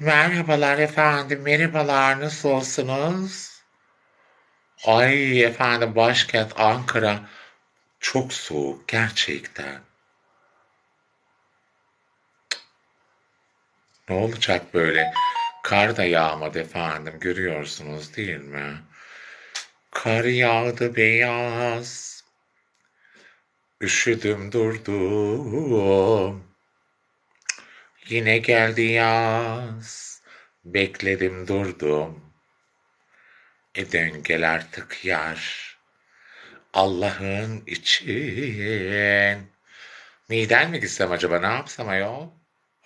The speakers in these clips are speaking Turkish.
Merhabalar efendim, merhabalar, nasılsınız? Ay efendim, başkent Ankara çok soğuk gerçekten. Ne olacak böyle? Kar da yağmadı efendim, görüyorsunuz değil mi? Kar yağdı beyaz, üşüdüm durdum. Yine geldi yaz, bekledim durdum. E dön artık yar, Allah'ın için. Miden mi gitsem acaba, ne yapsam ayol?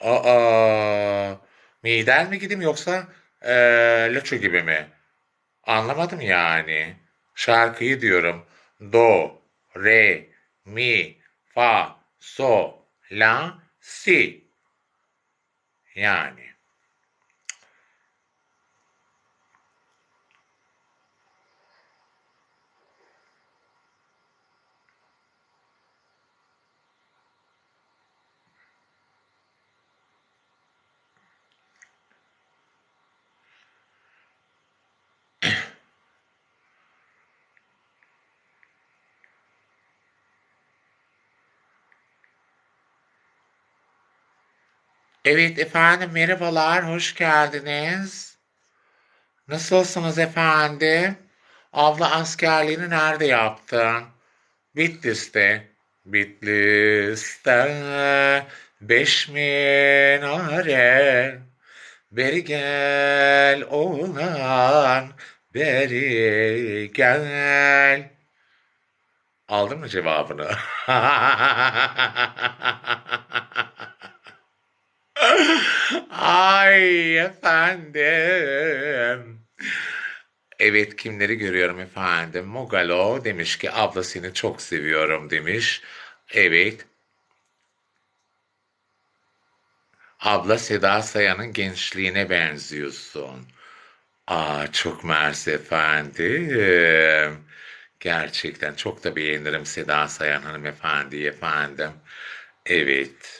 Aa, miden mi gideyim yoksa eee Laço gibi mi? Anlamadım yani. Şarkıyı diyorum. Do, re, mi, fa, so, la, si. Yani. Evet efendim merhabalar, hoş geldiniz. Nasılsınız efendim? Abla askerliğini nerede yaptın? Bitlis'te. Bitlis'te beş minare. Beri gel oğlan, beri gel. Aldın mı cevabını? Ay efendim. Evet kimleri görüyorum efendim? Mogalo demiş ki abla seni çok seviyorum demiş. Evet. Abla Seda Sayan'ın gençliğine benziyorsun. Aa çok mersi efendim. Gerçekten çok da beğenirim Seda Sayan hanımefendiyi efendim. Evet.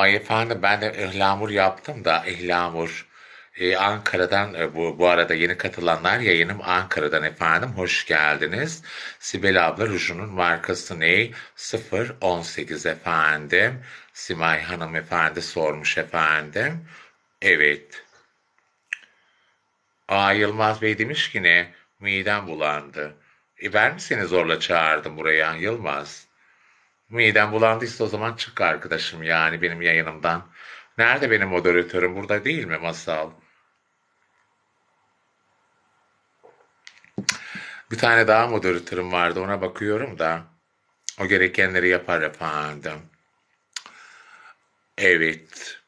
Ay efendim ben de ıhlamur yaptım da ıhlamur e, Ankara'dan e, bu, bu arada yeni katılanlar yayınım Ankara'dan efendim hoş geldiniz. Sibel abla rujunun markası ne? 018 efendim. Simay Hanım efendi sormuş efendim. Evet. Aa Yılmaz Bey demiş ki ne? Midem bulandı. E ben mi seni zorla çağırdım buraya Yılmaz? Midem bulandıysa o zaman çık arkadaşım yani benim yayınımdan. Nerede benim moderatörüm? Burada değil mi Masal? Bir tane daha moderatörüm vardı ona bakıyorum da. O gerekenleri yapar efendim. Evet.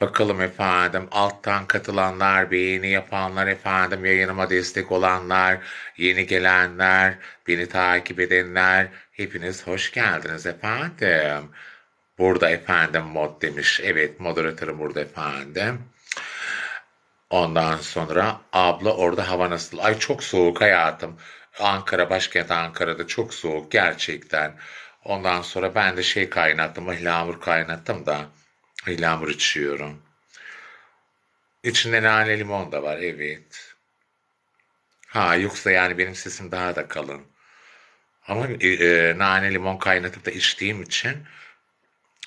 Bakalım efendim alttan katılanlar, beğeni yapanlar efendim, yayınıma destek olanlar, yeni gelenler, beni takip edenler, hepiniz hoş geldiniz efendim. Burada efendim mod demiş. Evet moderatörüm burada efendim. Ondan sonra abla orada hava nasıl? Ay çok soğuk hayatım. Ankara başkent Ankara'da çok soğuk gerçekten. Ondan sonra ben de şey kaynattım, ıhlamur kaynattım da ıhlamur içiyorum. İçinde nane limon da var evet. Ha yoksa yani benim sesim daha da kalın. Ama e, e, nane limon kaynatıp da içtiğim için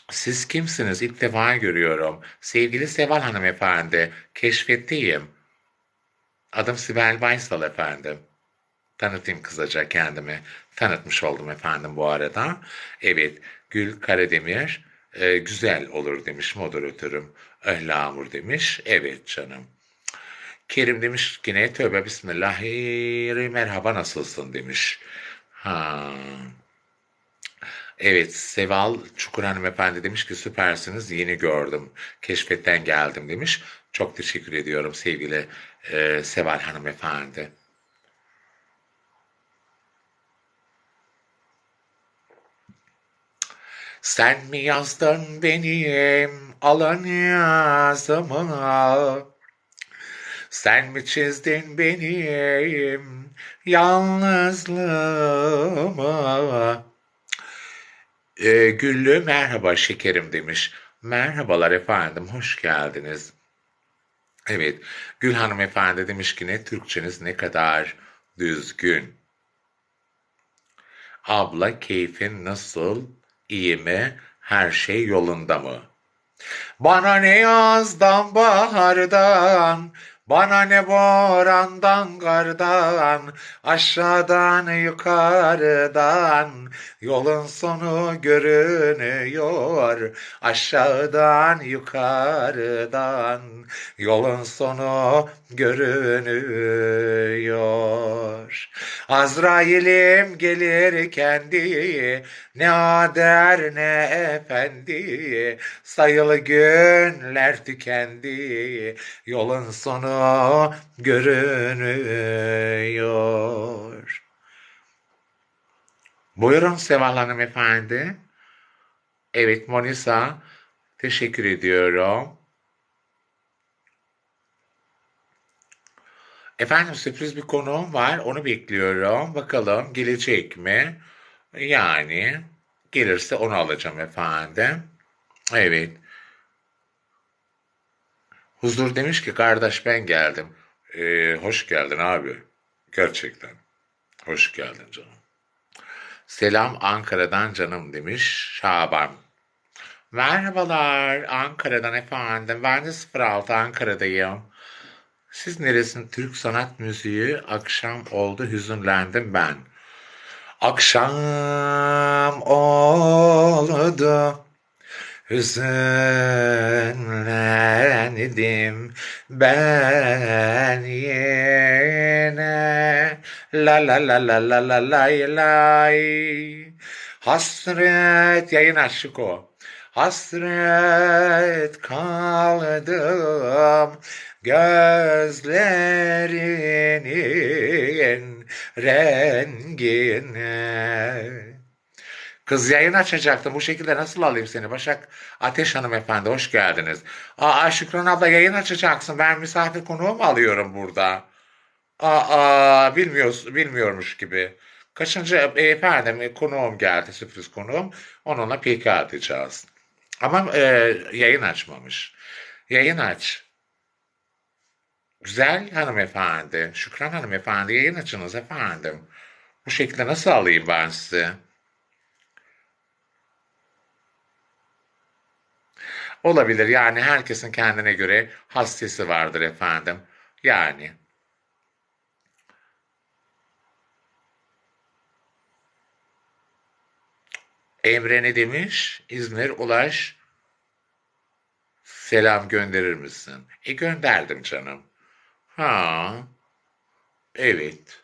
siz kimsiniz? İlk defa görüyorum. Sevgili Seval hanımefendi, keşfettiyim. Adım Sibel Baysal efendim. Tanıtayım kısaca kendimi. Tanıtmış oldum efendim bu arada. Evet, Gül Karademir e, güzel olur demiş moderatörüm. Öhlamur demiş. Evet canım. Kerim demiş ki ne tövbe bismillahirrahmanirrahim merhaba nasılsın demiş. Ha. Evet, Seval Çukur hanımefendi demiş ki süpersiniz yeni gördüm. Keşfetten geldim demiş. Çok teşekkür ediyorum sevgili e, Seval hanımefendi. Sen mi yazdın benim alan yazımı? Sen mi çizdin benim yalnızlığımı? Ee, Güllü merhaba şekerim demiş. Merhabalar efendim, hoş geldiniz. Evet, Gül hanımefendi demiş ki ne Türkçeniz ne kadar düzgün. Abla keyfin nasıl? İyi mi? Her şey yolunda mı? Bana ne yazdan bahardan, bana ne borandan kardan, aşağıdan yukarıdan, yolun sonu görünüyor. Aşağıdan yukarıdan, yolun sonu görünüyor. Azrail'im gelir kendi, ne ader ne efendi, sayılı günler tükendi, yolun sonu görünüyor. Buyurun Seval Hanım efendi. Evet Monisa, teşekkür ediyorum. Efendim sürpriz bir konuğum var, onu bekliyorum. Bakalım gelecek mi? Yani gelirse onu alacağım efendim. Evet. Huzur demiş ki kardeş ben geldim. Ee, hoş geldin abi. Gerçekten. Hoş geldin canım. Selam Ankara'dan canım demiş Şaban. Merhabalar Ankara'dan efendim. Ben de 06 Ankara'dayım. Siz neresin? Türk sanat müziği akşam oldu hüzünlendim ben. Akşam oldu hüzünlendim ben yine. La la la la la la lay lay. Hasret yayın aşık o. Hasret kaldım gözlerinin rengine. Kız yayın açacaktım. Bu şekilde nasıl alayım seni? Başak Ateş hanımefendi hoş geldiniz. Aa Şükran abla yayın açacaksın. Ben misafir konuğu mu alıyorum burada? Aa bilmiyoruz, bilmiyormuş gibi. Kaçıncı e, efendim e, konuğum geldi sürpriz konuğum. Onunla PK atacağız. Ama e, yayın açmamış. Yayın aç. Güzel hanımefendi, Şükran hanımefendi yayın açınız efendim. Bu şekilde nasıl alayım ben sizi? Olabilir yani herkesin kendine göre hastası vardır efendim. Yani. Emre ne demiş? İzmir Ulaş selam gönderir misin? E gönderdim canım. Ha, evet.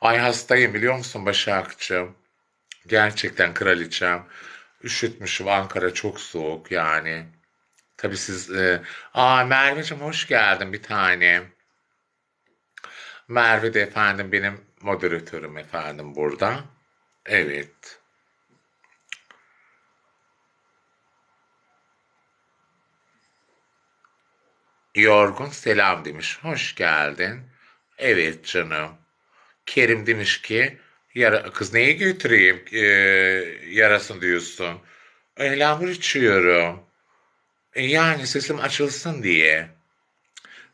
Ay hastayım biliyor musun Başakçığım? Gerçekten kraliçem. Üşütmüşüm Ankara çok soğuk yani. Tabii siz... E... Aa Merveciğim hoş geldin bir tane. Merve de efendim benim moderatörüm efendim burada. Evet. Yorgun selam demiş. Hoş geldin. Evet canım. Kerim demiş ki yara, kız neyi götüreyim e, yarasın diyorsun. Elhamur içiyorum. E, yani sesim açılsın diye.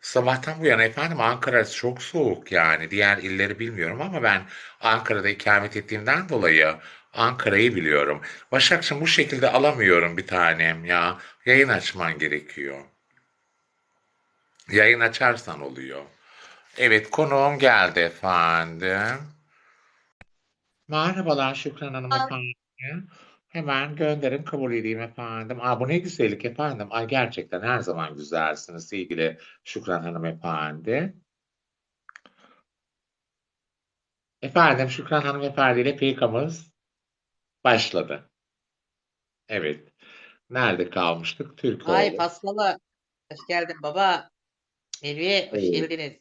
Sabahtan bu yana efendim Ankara çok soğuk yani. Diğer illeri bilmiyorum ama ben Ankara'da ikamet ettiğimden dolayı Ankara'yı biliyorum. Başakçım bu şekilde alamıyorum bir tanem ya. Yayın açman gerekiyor. Yayın açarsan oluyor. Evet konuğum geldi efendim. Merhabalar Şükran Hanım efendim. Hemen gönderin kabul edeyim efendim. Aa, bu ne güzellik efendim. Ay gerçekten her zaman güzelsiniz sevgili Şükran Hanım efendi. Efendim Şükran Hanım efendi ile PK'mız başladı. Evet. Nerede kalmıştık? Türkoğlu. Ay Paskalı. Hoş geldin baba. Elviye hoş Evet. geldiniz.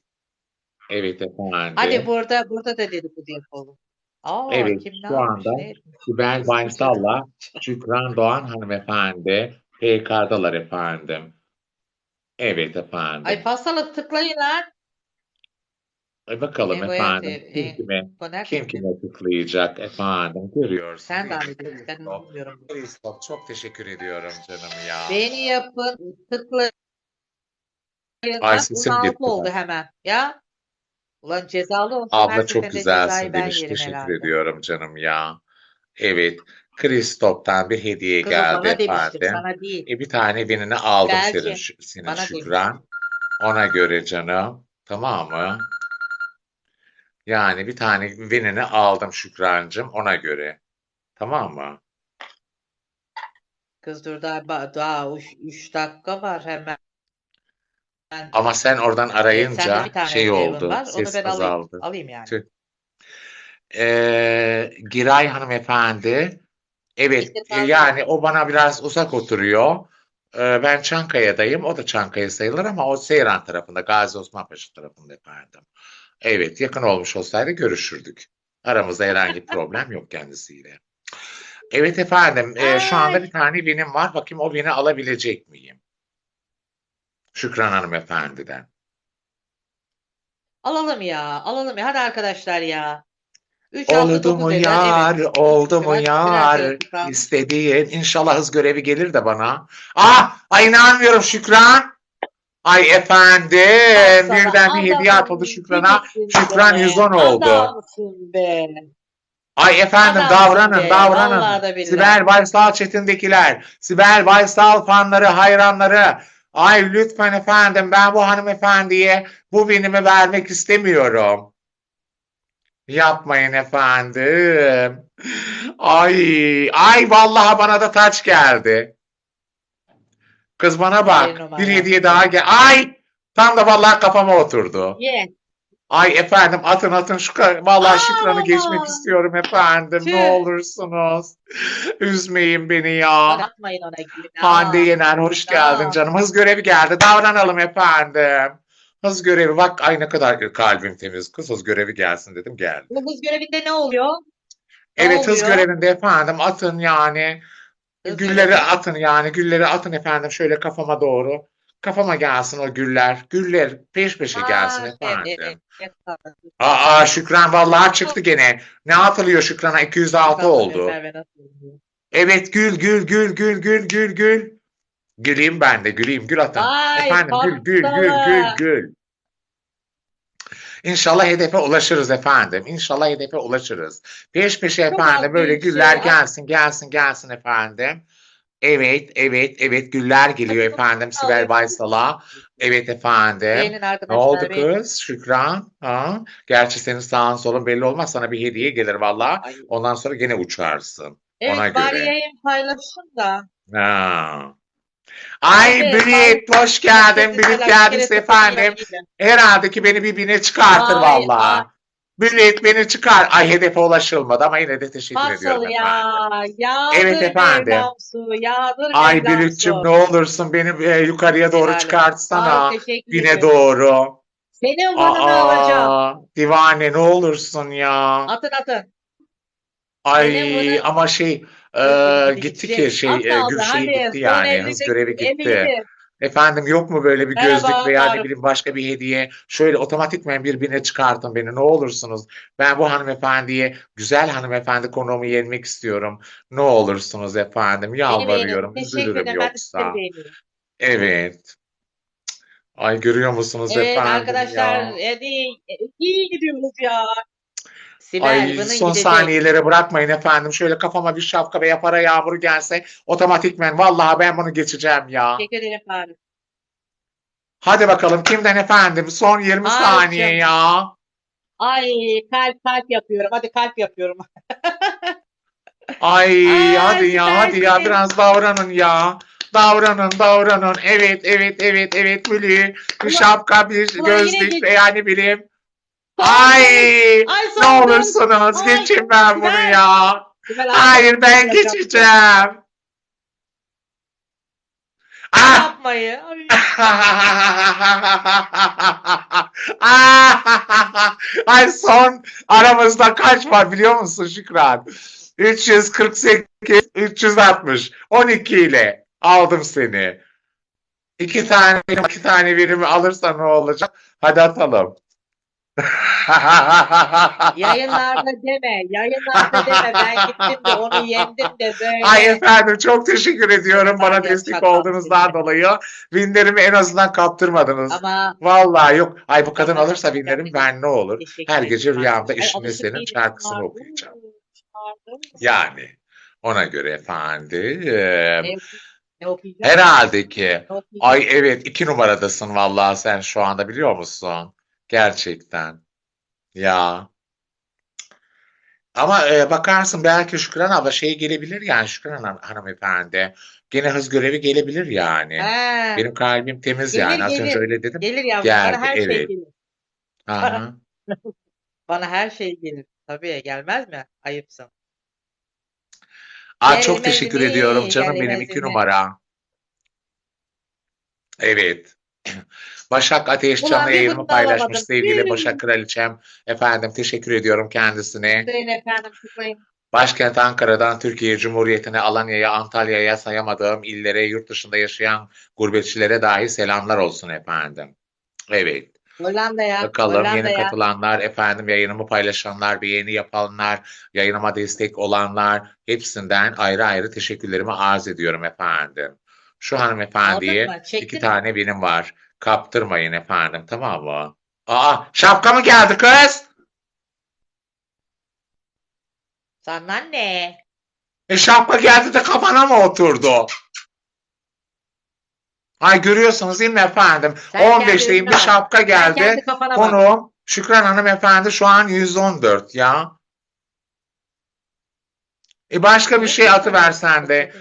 Evet efendim. Hadi burada burada da dedikodu yapalım. Aa Evet, şu anda etmiş? Sibel Baysal'la Şükran Doğan hanımefendi PK'dalar efendim. Evet efendim. Ay Paskalı tıklayın lan. E bakalım bu efendim evde, kim e, kime Koner kim kime tıklayacak efendim görüyorsun. Sen de abi ben Christoph. bilmiyorum. Christoph, çok teşekkür ediyorum canım ya. Beğeni yapın, tıklayın. Ay, Bak, sesim 16 gitti oldu hemen. Ya. Ulan cezalı her Abla çok seferinde güzelsin ben demiş. yerim Teşekkür herhalde. ediyorum canım ya. Evet. Christoph'tan bir hediye Kız o geldi bana efendim. sana değil. E bir tane binini aldım Belki senin, senin bana Şükran. Ona göre canım. Tamam mı? Yani bir tane vinini aldım Şükrancığım ona göre. Tamam mı? Kız dur daha, ba- daha 3 dakika var hemen. Ama sen oradan arayınca bir tane şey oldu. var. Onu Ses ben alayım. azaldı. Alayım yani. Tüh. Ee, Giray hanımefendi. Evet, İşte yani o bana biraz uzak oturuyor. Ee, ben Çankaya'dayım. O da Çankaya sayılır ama o Seyran tarafında, Gazi Osman Paşa tarafında efendim. Evet, yakın olmuş olsaydı görüşürdük. Aramızda herhangi bir problem yok kendisiyle. Evet efendim, e, şu anda bir tane benim var. Bakayım o beni alabilecek miyim? Şükran hanımefendiden. Alalım ya. Alalım ya. Hadi arkadaşlar ya. 3 Oldu mu yar, oldu mu Biraz- yar, biraz Şükran. istediğin, inşallah hız görevi gelir de bana. Ah, ay inanmıyorum Şükran. Ay efendim, birden bir hediye atıldı Şükran'a. Şükran 110 oldu. Adamsın be. Ay efendim Adamsın davranın, be, davranın. vallahi da billahi. Sibel Baysal Çetin'dekiler, Sibel Baysal fanları, hayranları. Ay lütfen efendim, ben bu hanımefendiye bu binimi vermek istemiyorum. Yapmayın efendim. Ay, ay vallahi bana da taç geldi. Kız bana bak, bir hediye daha gel. Ay, tam da vallahi kafama oturdu. Ye. Ay efendim atın atın şu vallahi Aa! şifranı geçmek istiyorum efendim. Ne Tüh. olursunuz. Üzmeyin beni ya. Atmayın ona günah. Hande Yener hoş geldin canım. Hız görevi geldi. Davranalım efendim. Hız görevi bak ay ne kadar kalbim temiz. Kız hız görevi gelsin dedim geldi. Bu hız görevinde ne oluyor? Ne Evet hız oluyor? görevinde efendim atın yani. Hız Gülleri görevi. atın yani. Gülleri atın efendim şöyle kafama doğru. Kafama gelsin o güller. Güller peş peşe gelsin Aa, efendim. evet, evet, evet. Aa Şükran vallahi çıktı gene. Ne atılıyor Şükran'a? 206 oldu. Evet gül gül gül gül gül gül gül. Güleyim ben de güleyim gül atın. Efendim gül gül gül gül gül. İnşallah hedefe ulaşırız efendim. İnşallah hedefe ulaşırız. Peş peşe Çok efendim böyle güller var. gelsin gelsin gelsin efendim. Evet evet evet güller geliyor efendim. Sibel Baysal'a. Evet efendim. Ne oldu kız Şükran? Ha? Gerçi senin sağın solun belli olmaz. Sana bir hediye gelir valla. Ondan sonra gene uçarsın. Evet Ona bari göre. yayın paylaşın da. Ha. Ay Evet, hoş geldin. Geldiniz kere efendim. Herhalde ki beni bir bine çıkartır valla. Bülent beni çıkar. Ay hedefe ulaşılmadı ama yine de teşekkür Nasıl ediyorum efendim. ya? Yağdır Evet efendim. Su, yağdır Ay Bülent'cim ne olursun beni e, yukarıya doğru Helal çıkartsana. Bine ederim. doğru. Senin bununu alacağım. Divane ne olursun ya. Atın atın. Ay Benim bunu- ama şey e, Hadi gitti gidecek. ki şey e, kaldı, Gül şey hadi. gitti yani görevi gitti. eminim. Efendim yok mu böyle bir Merhaba, gözlük veya ne bileyim başka bir hediye? Şöyle otomatikmen birbirine çıkartın beni ne olursunuz. Ben bu hanımefendiye güzel hanımefendi konumu yenmek istiyorum. Ne olursunuz efendim yalvarıyorum. Teşekkür üzülürüm yoksa. Evet. Ay görüyor musunuz Evet efendim arkadaşlar ya? hadi iyi gidiyoruz ya. Sibel Ay bunun son gidecek. saniyelere bırakmayın efendim. Şöyle kafama bir şapka veya para yağmuru gelse otomatikmen vallahi ben bunu geçeceğim ya. Teşekkür ederim Faruk. Hadi bakalım kimden efendim? Son 20 Ay saniye canım. ya. Ay kalp kalp yapıyorum. Hadi kalp yapıyorum. Ay Ay, hadi ya hadi ya biraz davranın ya. Davranın davranın. Evet evet evet evet Mülü. Bir şapka bir ulan yine gözlük veya ne bileyim. Ay Ay ne olursunuz Ay, geçin ben bunu ben- ya. Sibel Hayır ben yapacağım. geçeceğim. Ah! Yapmayı. Ay. Ay son aramızda kaç var biliyor musun Şükran? 348, 360, 12 ile aldım seni. İki tane, iki tane birimi alırsa ne olacak? Hadi atalım. Yayınlarda deme. Yayınlarda deme. Ben gittim de onu yendim de böyle. Ay efendim çok teşekkür ediyorum bana destek olduğunuzdan dolayı. Winlerimi en azından kaptırmadınız. Ama Vallahi yok. Ay bu kadın alırsa winlerim güzel. ben ne olur? Her gece rüyamda alışık Senin şarkısını Çıkardım, okuyacağım. Yani ona göre efendim. Okuyacağım? Herhalde ki. Ay evet iki numaradasın vallahi sen şu anda biliyor musun? Gerçekten. Ya. Ama e, bakarsın belki Şükran abla şey gelebilir yani Şükran hanım, hanımefendi. Gene hız görevi gelebilir yani. He, Benim kalbim temiz Gelir, yani. Az önce gelir. öyle dedim. gelir yavrum. Geldi, Bana her şey evet. gelir. Aha. Bana her şey gelir. Tabii gelmez mi? Ayıpsın. Aa, çok Gelmez teşekkür mi? ediyorum canım benim Gelmez iki mi? numara. Evet. Başak Ateş Ulan canlı bir yayınımı bunu da paylaşmış sevgili. Başak Kraliçem. Efendim teşekkür ediyorum kendisine. Sayın efendim. Başkent Ankara'dan Türkiye Cumhuriyeti'ne, Alanya'ya, Antalya'ya sayamadığım illere, yurt dışında yaşayan gurbetçilere dahi selamlar olsun efendim. Evet. Hollanda'ya. Bakalım yeni Hollanda'ya. katılanlar, efendim yayınımı paylaşanlar, beğeni yapanlar, yayınıma destek olanlar hepsinden ayrı ayrı teşekkürlerimi arz ediyorum efendim. Şu hanımefendiye iki tane benim var. Kaptırmayın efendim tamam mı? Aa şapka mı geldi kız? Sana ne? E şapka geldi de kafana mı oturdu? Ay görüyorsunuz değil mi efendim? Sen kendi 15'teyim önüne bir bak. şapka Sen geldi. kendi kafana bak. Konuğum Şükran hanımefendi şu an 114 ya. E başka bir şey atıversen de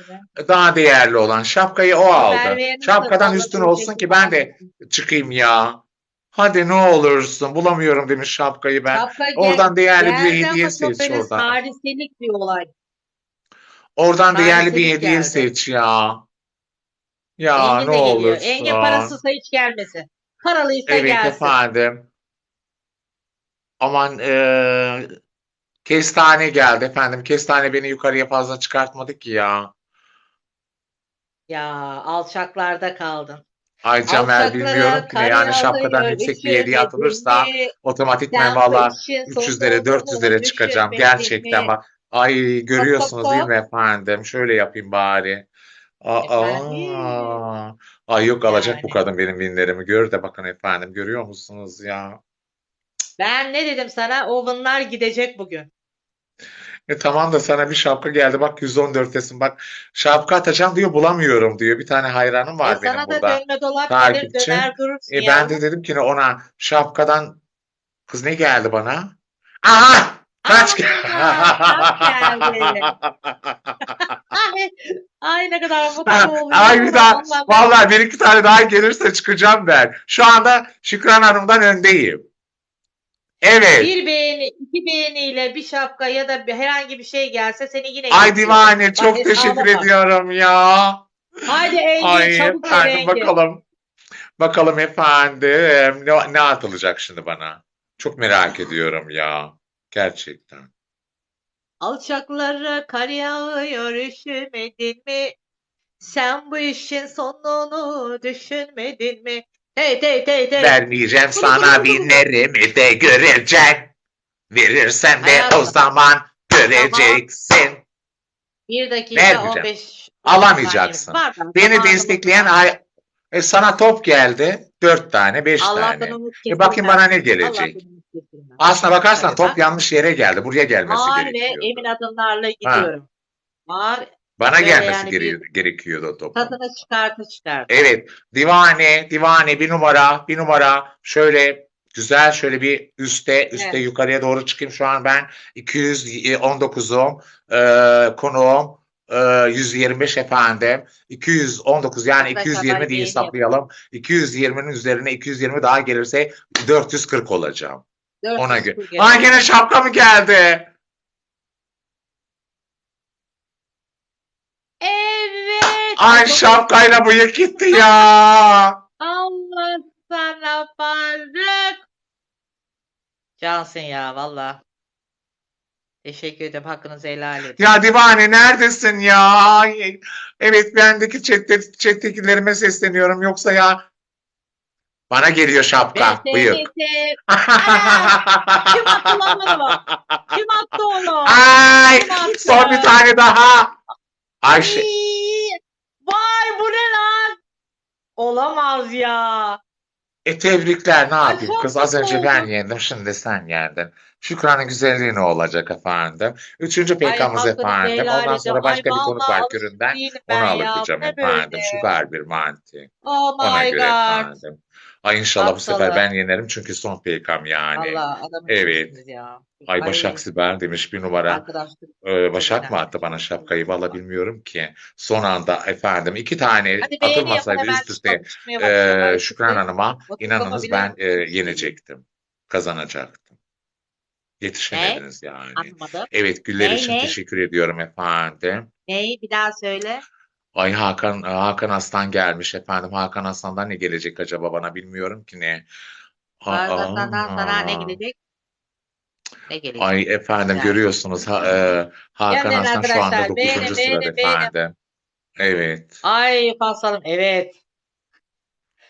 daha değerli olan şapkayı o aldı. Şapkadan üstün olsun ki ben de çıkayım ya. Hadi ne olursun bulamıyorum demiş şapkayı ben. Şapka Oradan değerli bir hediye seç oradan. Hariselik bir olay. Oradan değerli bir hediye geldi. seç ya. Ya Engin ne olursun. Engin parasızsa hiç gelmesin. Paralıysa Evet gelsin. efendim. Aman eee, kestane geldi efendim. Kestane beni yukarıya fazla çıkartmadı ki ya. Ya alçaklarda kaldın. Ay Camer bilmiyorum ki ne yani şapkadan yüksek bir üşümedin atılırsa otomatikmen valla kışın 300'lere sonunu 400'lere çıkacağım gerçekten bak. Ay görüyorsunuz değil mi efendim? Şöyle yapayım bari. Aa, ay yok alacak bu kadın benim binlerimi. Gör de bakın efendim görüyor musunuz ya? Ben ne dedim sana? Ovenlar gidecek bugün. E tamam da sana bir şapka geldi bak 114'tesin bak şapka atacağım diyor bulamıyorum diyor. Bir tane hayranım var E benim sana da burada. dönme dolap gelir döner durursun E ya. ben de dedim ki ona şapkadan kız ne geldi bana? Aha! Kaç Aa, geldi? kaç geldi? Ay, ay ne kadar mutlu. Ay bir daha vallahi bir iki tane daha gelirse çıkacağım ben. Şu anda Şükran Hanım'dan öndeyim. Evet. Bir beğeni, iki beğeniyle bir şapka ya da bir, herhangi bir şey gelse seni yine Ay divane Bak çok hesaba teşekkür bak. ediyorum ya. Haydi Engin Ay çabuk ver efendim Engin. bakalım. Bakalım efendim ne, ne atılacak şimdi bana? Çok merak ediyorum ya. Gerçekten. Alçaklara kar yağıyor üşümedin mi? Sen bu işin sonunu düşünmedin mi? Hey hey hey hey. Vermeyeceğim sana binlerimi de göreceksin. Verirsem de o zaman göreceksin. Bir dakika Vermeyeceğim. 15 Alamayacaksın. Var Beni zamanımız destekleyen var. ay e, sana top geldi. Dört tane, beş Allah'tan tane. umut E bakayım bana ne gelecek? Allah'tan umut. Aslına bakarsan top yanlış yere geldi. Buraya gelmesi Ağır ve gerekiyordu. emin adımlarla gidiyorum. Ağır Bana Böyle gelmesi yani gere- bir- gerekiyordu o topun. tadını çıkartı çıkartı. Evet, divane, divane bir numara, bir numara. Şöyle güzel şöyle bir üste, üste Evet. yukarıya doğru çıkayım. Şu an ben 219'um, e, konuğum e, 125 efendim. 219 yani Mutlaka 220 ben diye hesaplayalım. 220'nin üzerine 220 daha gelirse 440 olacağım. Ona 400 göre. Ay gene şapka mı geldi? Evet. Ay şapkayla bıyık gitti ya. Allah sana varlık. Cansın ya valla. Teşekkür ederim. Hakkınızı helal edin. Ya Divane neredesin ya? Ay, evet bendeki chatte, chat'tekilerime sesleniyorum. Yoksa ya Bana geliyor şapka. Ben Bıyık. seni sev- Kim attı lan onu? Kim attı onu? Ay Kim attı? son bir tane daha. Ayşe. Ay, Vay bu ne lan? Olamaz ya. E tebrikler ne Ay, yapayım kız az önce ben yendim şimdi sen yendin. Şükran'ın güzelliği ne olacak efendim? Üçüncü hakkını efendim. Ondan sonra başka Ay, bir konuk var değilim Onu ne efendim. Şugar bir manti. Oh Ona my göre god. efendim. Ay inşallah bu sefer ben yenerim çünkü son PK'm yani. Allah adamı Evet. ya. Ay Başak Sibel demiş bir numara. Arkadaşlık. Ee, Başak mı önemli. attı bana şapkayı? Valla bilmiyorum ki. Son anda efendim iki tane Hadi beğeni yapın atılmasaydı hemen üst üste çıkalım, çıkmaya başlayalım. e, Şükran Hanım'a inanınız ben bile- e, yenecektim. Kazanacaktım. Yetişemediniz yani. Anlamadım. Evet güller Ne, için ne? teşekkür ediyorum efendim. Neyi bir daha söyle. Ay Hakan Hakan Aslan gelmiş efendim. Hakan Aslan'dan ne gelecek acaba bana bilmiyorum ki ne. Aa, Ardından sana ne gelecek? Ne gelecek? Ay efendim Güzel. görüyorsunuz ha, e, Hakan Gelin Aslan şu anda arkadaşlar, 9. beğenin, sırada beğenin, beğenin. efendim. Evet. Ay Fasalım evet.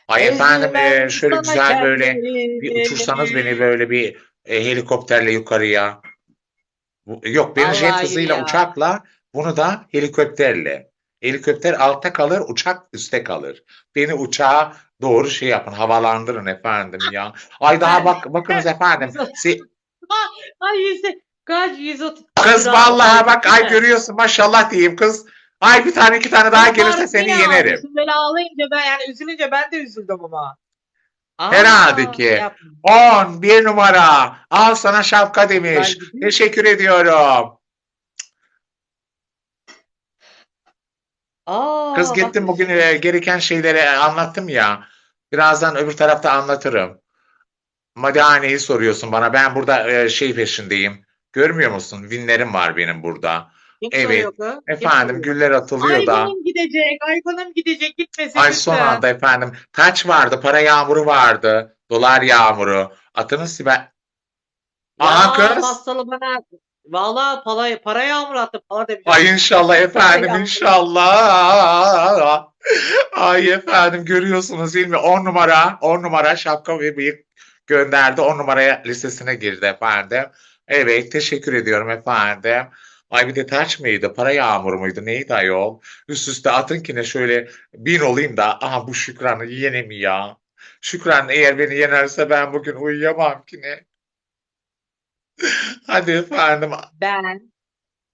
Ay efendim e, şöyle sana güzel böyle bir uçursanız beni böyle bir e, helikopterle yukarıya. Bu- Yok beni jet Vallahi hızıyla ya. uçakla bunu da helikopterle. Helikopter altta kalır uçak üstte kalır. Beni uçağa doğru şey yapın havalandırın efendim ya. Ay daha bak bakınız efendim. Si- Ay yüzde kaç yüz otuz. Kız vallahi bak ay görüyorsun maşallah diyeyim kız. Ay bir tane iki tane daha gelirse seni yenerim. Böyle ağlayınca ben yani üzülünce ben de üzüldüm ama. Aa, Herhalde ki. yapma. 10 bir numara. Al sana şapka demiş. Teşekkür ediyorum. Aa, Kız bak- gittim bugün e, gereken şeyleri anlattım ya. Birazdan öbür tarafta anlatırım. Madahaneyi soruyorsun bana. Ben burada e, şey peşindeyim. Görmüyor musun? Vinlerim var benim burada. Kim evet. soruyor kız? Kim Efendim soruyor? güller atılıyor da. Ayban'ım gidecek, Ayban'ım gidecek gitmesin Ay son lütfen. anda efendim. Taç vardı, para yağmuru vardı. Dolar yağmuru. Atınız Sibel. Aha Ya kız. Fassalı bana valla para, para yağmur attı. Para da Ay inşallah efendim inşallah. Ay efendim görüyorsunuz değil mi? 10 numara 10 numara şapka ve bıyık gönderdi. 10 numaraya listesine girdi efendim. Evet teşekkür ediyorum efendim. Ay bir de taç mıydı? Para yağmuru muydu? Neydi ayol? Üst üste atın ki ne şöyle bin olayım da aha bu Şükran'ı yenem ya. Şükran eğer beni yenerse ben bugün uyuyamam ki ne. Hadi efendim. Ben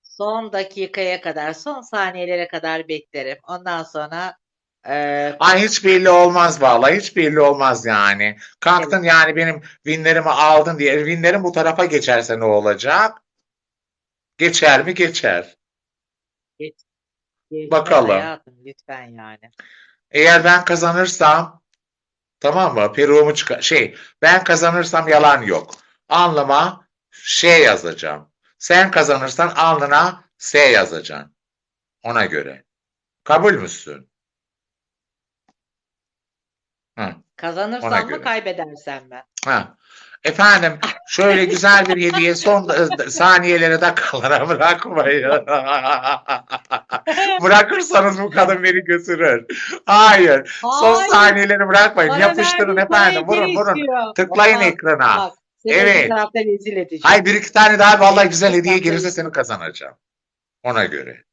son dakikaya kadar, son saniyelere kadar beklerim. Ondan sonra e, Ay hiç belli olmaz vallahi hiç belli olmaz yani. Kalktın yani benim winlerimi aldın diye winlerim bu tarafa geçerse ne olacak? Geçer mi? Geçer. geçmez Bakalım. hayatım lütfen yani. Eğer ben kazanırsam tamam mı? Peruğumu çıkar. Şey ben kazanırsam yalan yok. Alnıma şey yazacağım. Sen kazanırsan alnına S yazacaksın. Ona göre. Kabul müsün? Hı. Ona Kazanırsam mı göre. kaybedersem mi? Ha. Efendim şöyle güzel bir hediye son e, saniyelere dakikalara bırakmayın. Bırakırsanız bu kadın beni götürür. Hayır. Son Hayır, saniyeleri bırakmayın. bana Yapıştırın efendim. parayı Vurun geri vurun. istiyor. Tıklayın Bak, ekrana. Bak, Evet. tarafta rezil edeceğim. Ay bir iki tane daha vallahi güzel hediye gelirse seni kazanacağım. Ona göre.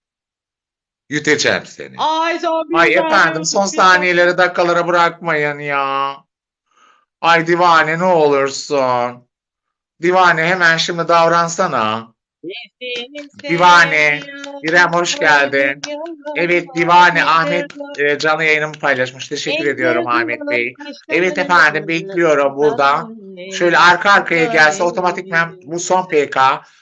Yüteceğim seni. Ay zombi Ay efendim son saniyeleri dakikalara bırakmayın ya. Ay divane ne olursun. Divane hemen şimdi davransana. Divane, İrem hoş geldin. Evet Divane Ahmet e, canlı yayınımı paylaşmış. Teşekkür ediyorum Ahmet Bey. Evet efendim, bekliyorum burada. Şöyle arka arkaya gelse otomatikman bu son PK.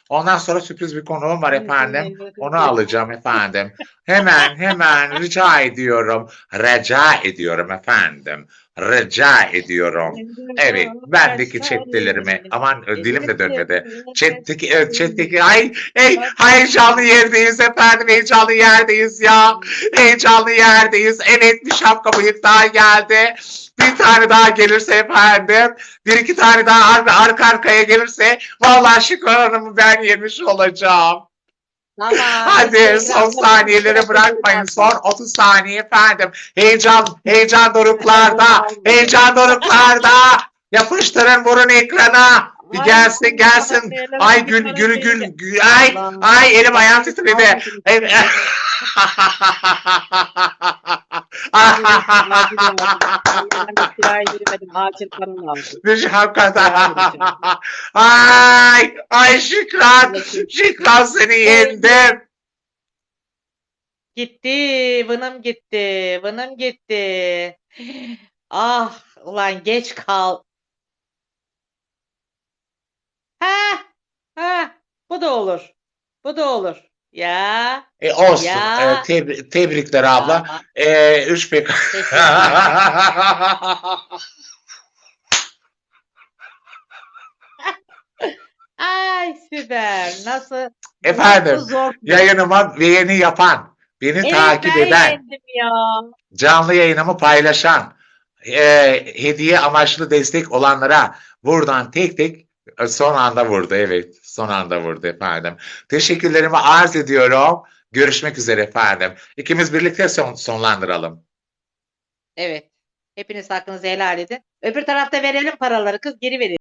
Ondan sonra sürpriz bir konuğum var efendim. Onu alacağım efendim. Hemen hemen rica ediyorum. Rica ediyorum efendim. Rica ediyorum. Evet, bendeki chat'telerimi aman dilim de dönmedi. Chat'teki, chat'teki ay, hey, heyecanlı yerdeyiz efendim, heyecanlı yerdeyiz ya. Heyecanlı yerdeyiz. Evet, bir şapka bıyık daha geldi. Bir tane daha gelirse efendim, bir iki tane daha ar- arka arkaya gelirse, vallahi Şükran Hanım'ı ben yemiş olacağım. Tamam. Hadi son fotoğrafı bırakmayın. Son 30 saniye efendim. Heyecan, heyecan doruklarda. Heyecan doruklarda. Yapıştırın burun ekrana. Bir gelsin gelsin. Ay gül. teyze. gül- Ay ay elim ayağım titredi. Bir hakikaten. Ay, ay Şükran, Şükran seni yendim. Gitti, vınım gitti, vınım gitti. Ah, ulan geç kal. Ha, ha, bu da olur. Bu da olur. Ya, E olsun. Ya. E, tebri- tebrikler abla. E, üç pek. Ay süper. Nasıl? Efendim, nasıl zor. yayınıma beğeni yapan, beni Evet takip eden, ya. canlı yayınımı paylaşan, e, hediye amaçlı destek olanlara buradan tek tek son anda vurdu. Evet, son anda vurdu efendim. Teşekkürlerimi arz ediyorum. Görüşmek üzere efendim. İkimiz birlikte son, sonlandıralım. Evet. Hepiniz hakkınızı helal edin. Öbür tarafta verelim paraları kız geri verin.